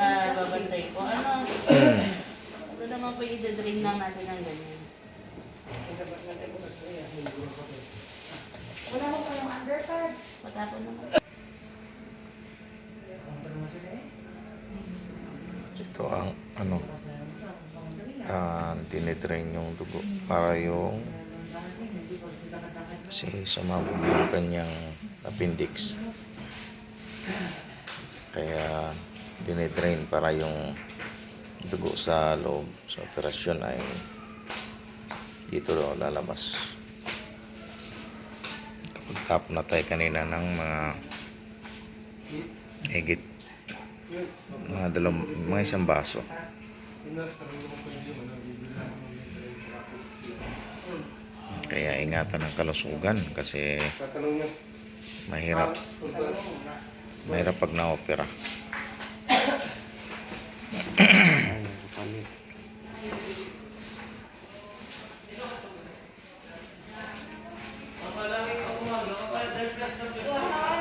ah, babantay po. Ano? Ito naman po i-drain lang natin ng ganyan. Wala ko pa yung undercards. Patapon naman. Ito ang ano, ah, dinidrain yung dugo para yung kasi sumabog yung kanyang appendix. Kaya dinidrain para yung dugo sa loob sa operasyon ay dito lalabas. Kapag tapon na tayo kanina ng mga higit mga dalawang, mga isang baso. Kaya ingatan ng kalusugan kasi mahirap. Mahirap pag na-opera. Deus prestando atenção.